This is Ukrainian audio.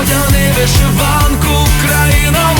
Одяни вишиванку, країна